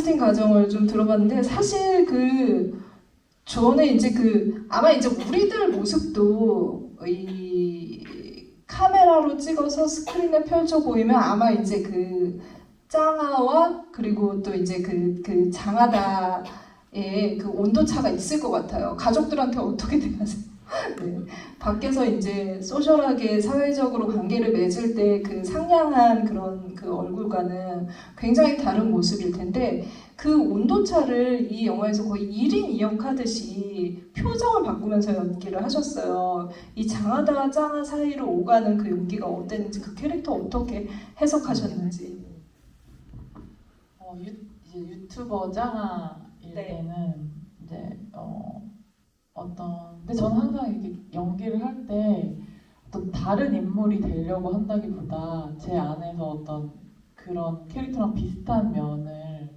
캐스팅 과정을 좀 들어봤는데 사실 그 전에 이제 그 아마 이제 우리들 모습도 이 카메라로 찍어서 스크린에 펼쳐 보이면 아마 이제 그 짱아와 그리고 또 이제 그, 그 장하다의 그 온도 차가 있을 것 같아요. 가족들한테 어떻게 대하세요? 네. 밖에서 이제 소셜하게 사회적으로 관계를 맺을 때 그 상냥한 그런 그 얼굴과는 굉장히 다른 모습일 텐데 그 온도차를 이 영화에서 거의 1인 2역 하듯이 표정을 바꾸면서 연기를 하셨어요. 이 장하다와 짱아 사이로 오가는 그 연기가 어땠는지 그 캐릭터 어떻게 해석하셨는지. 어, 유, 이제 유튜버 짱아일 네. 때는 이제 어, 어떤 근데 저는 항상 이렇게 연기를 할 때 어떤 다른 인물이 되려고 한다기보다 제 안에서 어떤 그런 캐릭터랑 비슷한 면을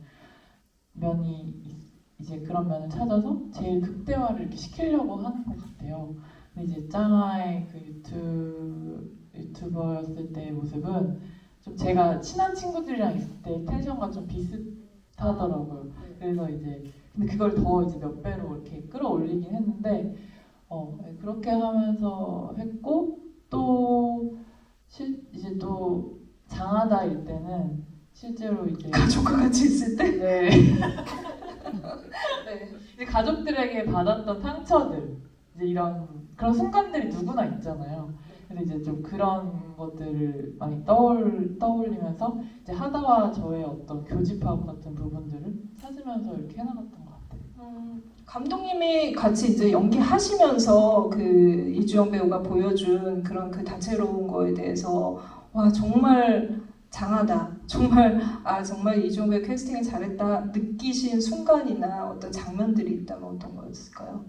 면이 있- 이제 그런 면을 찾아서 제일 극대화를 이렇게 시키려고 하는 것 같아요. 근데 이제 짱아의 그 유튜 유튜버였을 때의 모습은 좀 제가 친한 친구들이랑 있을 때 텐션과 좀 비슷하더라고요. 그래서 이제 근데 그걸 더 이제 몇 배로 이렇게 끌어올리긴 했는데 어 네, 그렇게 하면서 했고 또 실, 이제 또 장하다일 때는 실제로 이제 가족과 같이 있을 때. 네. 네. 이제 가족들에게 받았던 상처들 이제 이런 그런 순간들이 누구나 있잖아요. 근데 이제 좀 그런 것들을 많이 떠올 떠올리면서 이제 하다와 저의 어떤 교집합 같은 부분들을 찾으면서 이렇게 해나갔던. 음, 감독님이 같이 이제 연기하시면서 그 이주영 배우가 보여준 그런 그 다채로운 거에 대해서 와 정말 장하다 정말 아 정말 이주영 배우 캐스팅을 잘했다 느끼신 순간이나 어떤 장면들이 있다면 어떤 거였을까요?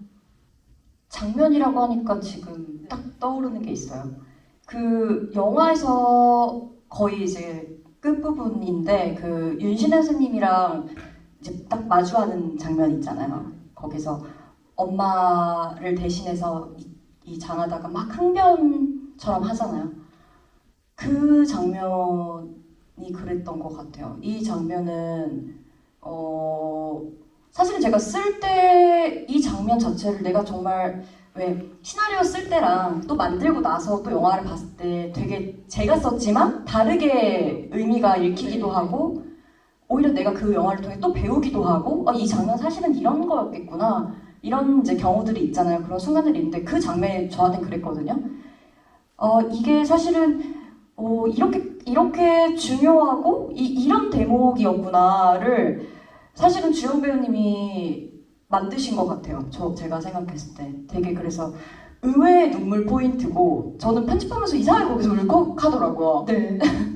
장면이라고 하니까 지금 딱 떠오르는 게 있어요. 그 영화에서 거의 이제 끝부분인데 그 윤신혜 선생님이랑 이제 딱 마주하는 장면 있잖아요. 거기서 엄마를 대신해서 이, 이 장하다가 막 항변처럼 하잖아요. 그 장면이 그랬던 것 같아요. 이 장면은 어 사실은 제가 쓸 때 이 장면 자체를 내가 정말 왜 시나리오 쓸 때랑 또 만들고 나서 또 영화를 봤을 때 되게 제가 썼지만 다르게 의미가 읽히기도 하고 오히려 내가 그 영화를 통해 또 배우기도 하고 어, 이 장면 사실은 이런 거였겠구나 이런 이제 경우들이 있잖아요 그런 순간들이 있는데 그 장면이 저한테 그랬거든요 어 이게 사실은 어, 이렇게 이렇게 중요하고 이, 이런 대목이었구나를 사실은 주연 배우님이 만드신 것 같아요. 저 제가 생각했을 때 되게 그래서 의외의 눈물 포인트고 저는 편집하면서 이상하게 거기서 울컥하더라고요. 네.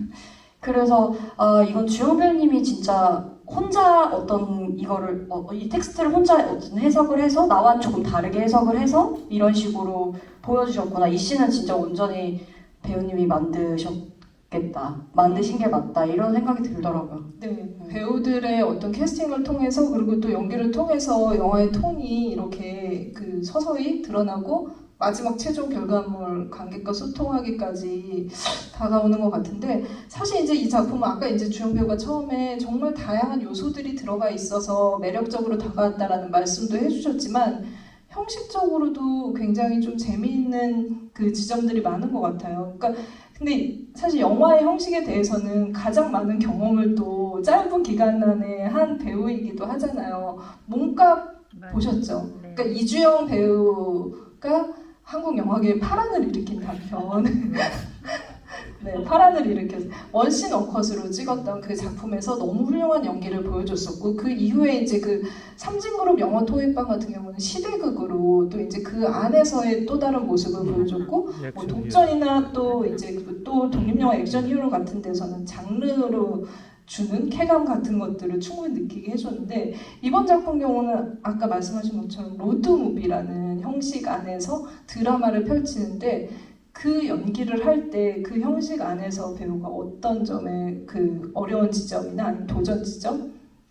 그래서 아 이건 주연 배우님이 진짜 혼자 어떤 이거를 어, 이 텍스트를 혼자 어떤 해석을 해서 나와 조금 다르게 해석을 해서 이런 식으로 보여주셨구나. 이 씬은 진짜 온전히 배우님이 만드셨겠다. 만드신 게 맞다. 이런 생각이 들더라고요. 네, 배우들의 어떤 캐스팅을 통해서 그리고 또 연기를 통해서 영화의 톤이 이렇게 그 서서히 드러나고 마지막 최종 결과물 관객과 소통하기까지 다가오는 것 같은데 사실 이제 이 작품은 아까 이제 주연 배우가 처음에 정말 다양한 요소들이 들어가 있어서 매력적으로 다가왔다라는 말씀도 해주셨지만 형식적으로도 굉장히 좀 재미있는 그 지점들이 많은 것 같아요. 그러니까 근데 사실 영화의 형식에 대해서는 가장 많은 경험을 또 짧은 기간 안에 한 배우이기도 하잖아요. 몸값 보셨죠? 네. 그러니까 이주영 배우가 한국 영화계에 파란을 일으킨 단편. 네, 파란을 일으켜서 원신 원컷으로 찍었던 그 작품에서 너무 훌륭한 연기를 보여줬었고 그 이후에 이제 그 삼진그룹 영화 토익방 같은 경우는 시대극으로 또 이제 그 안에서의 또 다른 모습을 보여줬고 뭐 독전이나 또 이제 그또 독립영화 액션 히어로 같은 데서는 장르로 주는 쾌감 같은 것들을 충분히 느끼게 해줬는데 이번 작품 경우는 아까 말씀하신 것처럼 로드무비라는 형식 안에서 드라마를 펼치는데 그 연기를 할 때 그 형식 안에서 배우가 어떤 점에 그 어려운 지점이나 도전 지점,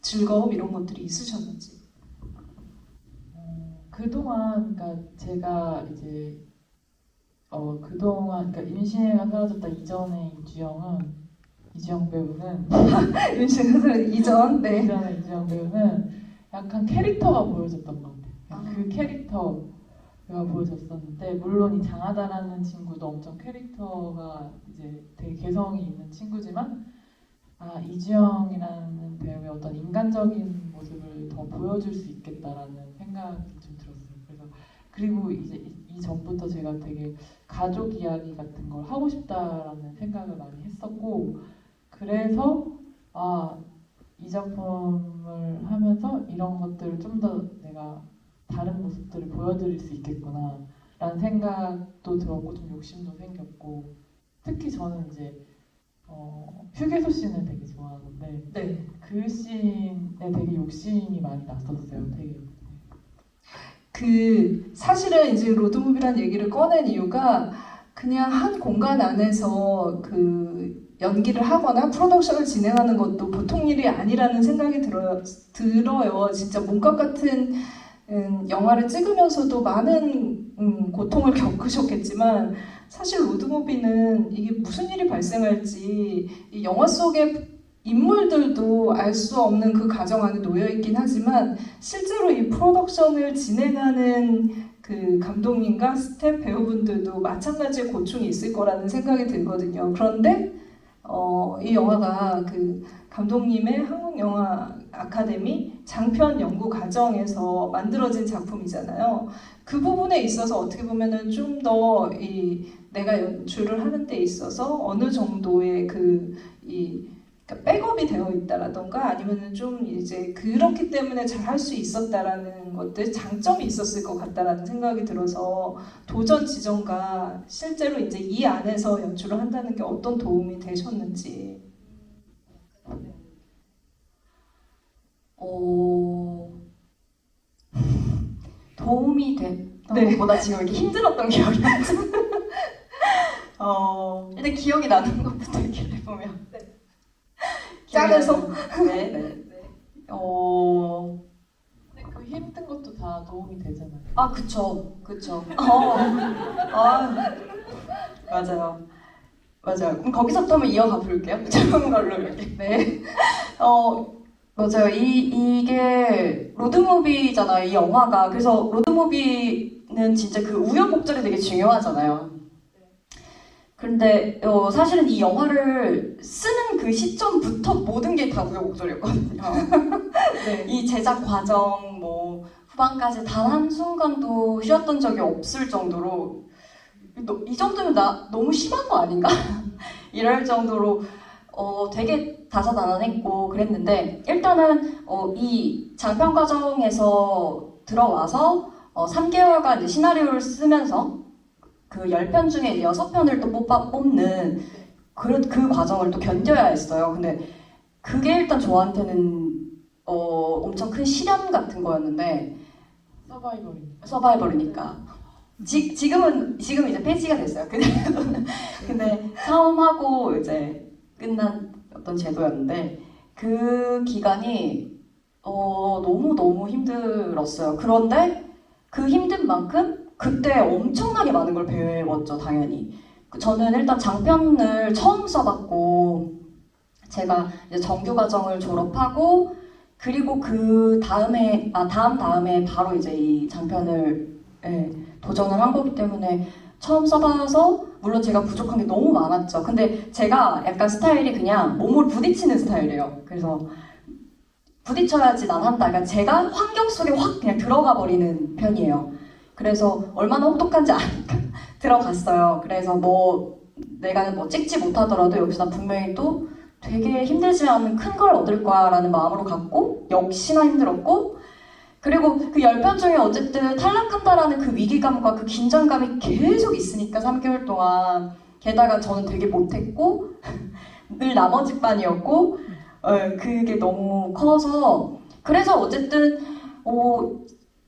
즐거움 이런 것들이 있으셨는지. 어, 그동안 그러니까 제가 이제 어 그동안 그러니까 윤신혜가 사라졌다 이전에 이주영은 이지영 배우는 윤신 선생님 이전 네. 이전에 이지영 배우는 약간 캐릭터가 보여졌던 것 같아요. 아. 그 캐릭터가 보여졌었는데 물론 이 장하다라는 친구도 엄청 캐릭터가 이제 되게 개성이 있는 친구지만 아 이지영이라는 배우의 어떤 인간적인 모습을 더 보여줄 수 있겠다라는 생각이 좀 들었어요. 그래서 그리고 이제 이- 이 전부터 제가 되게 가족 이야기 같은 걸 하고 싶다라는 생각을 많이 했었고 그래서 아 이 작품을 하면서 이런 것들을 좀 더 내가 다른 모습들을 보여드릴 수 있겠구나 라는 생각도 들었고 좀 욕심도 생겼고 특히 저는 이제 어, 휴게소 씬을 되게 좋아하는데 네. 그 씬에 되게 욕심이 많이 났었어요 되게 그 사실은 이제 로드무비란 얘기를 꺼낸 이유가 그냥 한 공간 안에서 그 연기를 하거나 프로덕션을 진행하는 것도 보통 일이 아니라는 생각이 들어요. 들어요. 진짜 몸값 같은 음, 영화를 찍으면서도 많은 음, 고통을 겪으셨겠지만 사실 로드무비는 이게 무슨 일이 발생할지 이 영화 속의 인물들도 알 수 없는 그 가정 안에 놓여 있긴 하지만 실제로 이 프로덕션을 진행하는 그 감독님과 스텝 배우분들도 마찬가지의 고충이 있을 거라는 생각이 들거든요. 그런데 어, 이 영화가 그 감독님의 한국 영화 아카데미 장편 연구 과정에서 만들어진 작품이잖아요. 그 부분에 있어서 어떻게 보면은 좀 더 이 내가 연출을 하는 데 있어서 어느 정도의 그이 그러니까 백업이 되어 있다라던가 아니면은 좀 이제 그렇기 때문에 잘 할 수 있었다라는 것들 장점이 있었을 것 같다라는 생각이 들어서 도전 지점과 실제로 이제 이 안에서 연출을 한다는 게 어떤 도움이 되셨는지 어... 도움이 됐던 네. 것보다 지금 이렇게 힘들었던 기억이 나죠. 어... 일단 기억이 나는 것부터 얘기를 해보면 짠해서? 나는- 네, 네. 어... 근데 그 힘든 것도 다 도움이 되잖아요. 아 그쵸 그쵸. 어, 아. 맞아요. 맞아요. 그럼 거기서부터 한번 이어가 볼게요. 짧은 걸로 이렇게. 네. 어 맞아요. 이 이게 로드무비잖아요 이 영화가. 그래서 로드무비는 진짜 그 우여곡절이 되게 중요하잖아요 그런데 어, 사실은 이 영화를 쓰는 그 시점부터 모든 게 다 우여곡절이었거든요 네. 이 제작 과정 뭐 후반까지 단 한 순간도 쉬었던 적이 없을 정도로 너- 이 정도면 나 너무 심한 거 아닌가 이럴 정도로 어 되게 다사다난했고 그랬는데 일단은 어, 이 장편 과정에서 들어와서 어, 3개월간 이제 시나리오를 쓰면서 그 10편 중에 6편을 또 뽑아, 뽑는 그, 그 과정을 또 견뎌야 했어요. 근데 그게 일단 저한테는 어, 엄청 큰 시련 같은 거였는데 서바이벌이 서바이벌이니까 지, 지금은 지금 이제 폐지가 됐어요. 근데 근데 처음 하고 이제 끝난 어떤 제도였는데 그 기간이 어, 너무 너무 힘들었어요. 그런데 그 힘든 만큼 그때 엄청나게 많은 걸 배웠죠, 당연히. 그 저는 일단 장편을 처음 써봤고 제가 이제 정규 과정을 졸업하고 그리고 그 다음에 아 다음 다음에 바로 이제 이 장편을 예, 도전을 한 거기 때문에 처음 써봐서 물론 제가 부족한 게 너무 많았죠. 근데 제가 약간 스타일이 그냥 몸을 부딪히는 스타일이에요. 그래서 부딪혀야지 난 한다. 그러니까 제가 환경 속에 확 그냥 들어가 버리는 편이에요. 그래서 얼마나 혹독한지 아니까 들어갔어요. 그래서 뭐 내가 뭐 찍지 못하더라도 여기서 난 분명히 또 되게 힘들지 않은 큰 걸 얻을 거야라는 마음으로 갔고 역시나 힘들었고 그리고 그 열 편 중에 어쨌든 탈락한다라는 그 위기감과 그 긴장감이 계속 있으니까 3개월 동안 게다가 저는 되게 못했고 늘 나머지 반이었고 어, 그게 너무 커서 그래서 어쨌든 어,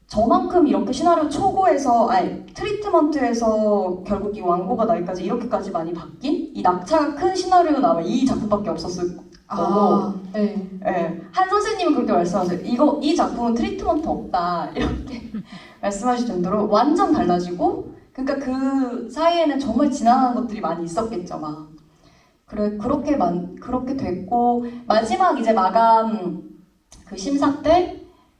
저만큼 이렇게 시나리오 초고에서 아니 트리트먼트에서 결국 이 완고가 나기까지 이렇게까지 많이 바뀐 이 낙차가 큰 시나리오는 아마 이 작품밖에 없었을 아, 네. 예, 한 선생님은 그렇게 말씀하세요. 이거 이 작품은 트리트먼트 없다 이렇게 말씀하실 정도로 완전 달라지고 그러니까 그 사이에는 정말 지나간 것들이 많이 있었겠죠 막 그래 그렇게 만 그렇게 됐고 마지막 이제 마감 그 심사 때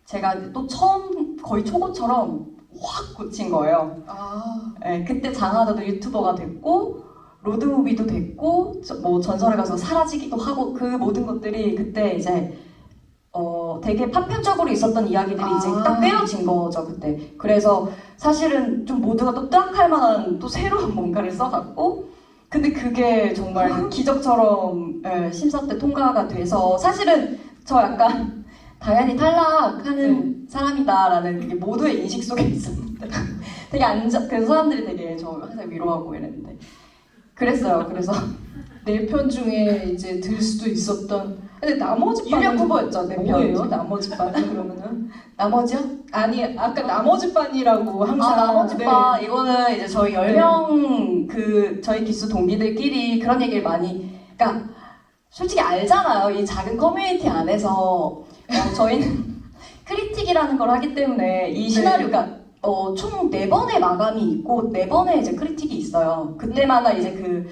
제가 또 처음 거의 초보처럼 확 고친 거예요. 아, 예, 그때 장하자도 유튜버가 됐고 로드무비도 됐고 저- 뭐 전설에 가서 사라지기도 하고 그 모든 것들이 그때 이제 어 되게 파편적으로 있었던 이야기들이 이제 아. 딱 꿰어진 거죠 그때 그래서 사실은 좀 모두가 또 뜨악할 만한 또 새로운 뭔가를 써갔고 근데 그게 정말 기적처럼 예, 심사 때 통과가 돼서 사실은 저 약간 다현이 탈락하는 사람이다라는 그게 모두의 인식 속에 있었는데 되게 안전 그래서 사람들이 되게 저 항상 위로하고 이랬는데 그랬어요. 그래서 네편 중에 이제 들 수도 있었던. 근데 나머지 유력 후보였죠 네 뭐예요? 편. 나머지 반은 그러면은 나머지요? 아니 아까 나머지 반이라고 항상 아 나머지 네. 바 이거는 이제 저희 열명그 저희 기수 동기들끼리 그런 얘기를 많이 그러니까 솔직히 알잖아요 이 작은 커뮤니티 안에서 어, 저희는 크리틱이라는 걸 하기 때문에 이 시나리오가 어, 총 네 번의 마감이 있고 네 번의 이제 크리틱이 있어요 그때마다 이제 그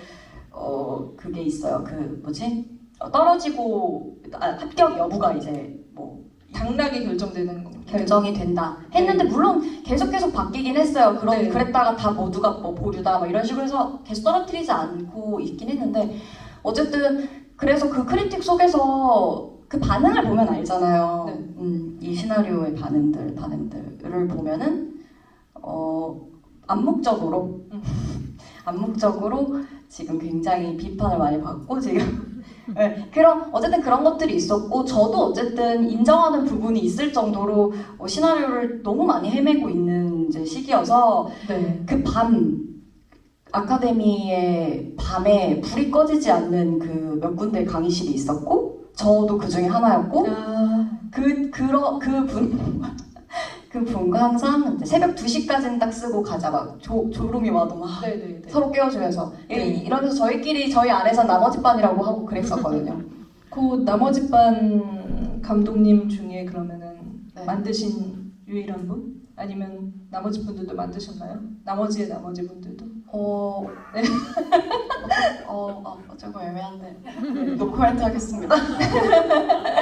어, 그게 있어요 그 뭐지 어, 떨어지고 아, 합격 여부가 이제 뭐 당락이 결정되는 거. 결정이 된다 했는데 물론 계속 계속 바뀌긴 했어요. 그런 네. 그랬다가 다 모두가 뭐 보류다 뭐 이런 식으로 해서 계속 떨어뜨리지 않고 있긴 했는데 어쨌든 그래서 그 크리틱 속에서 그 반응을 보면 알잖아요. 네. 음, 이 시나리오의 반응들 반응들을 보면은 어 암묵적으로 음. 암묵적으로 지금 굉장히 비판을 많이 받고 지금 네, 그런 어쨌든 그런 것들이 있었고 저도 어쨌든 인정하는 부분이 있을 정도로 어, 시나리오를 너무 많이 헤매고 있는 이제 시기여서 네. 그밤 아카데미의 밤에 불이 꺼지지 않는 그 몇 군데 강의실이 있었고 저도 그 중에 하나였고 아, 그 그러 그분 그 항상 이제 새벽 2시까지는 딱 쓰고 가자 막 조, 졸음이 와도 막 네네네. 서로 깨워주면서 네. 이- 이러면서 저희끼리 저희 안에서 나머지 반이라고 하고 그랬었거든요. 그 나머지 반 감독님 중에 그러면은 네. 만드신 유일한 분? 아니면 나머지 분들도 만드셨나요? 나머지의 나머지 분들도? 어, 네. 어, 어, 어, 조금 애매한데 네, 노코멘트 하겠습니다.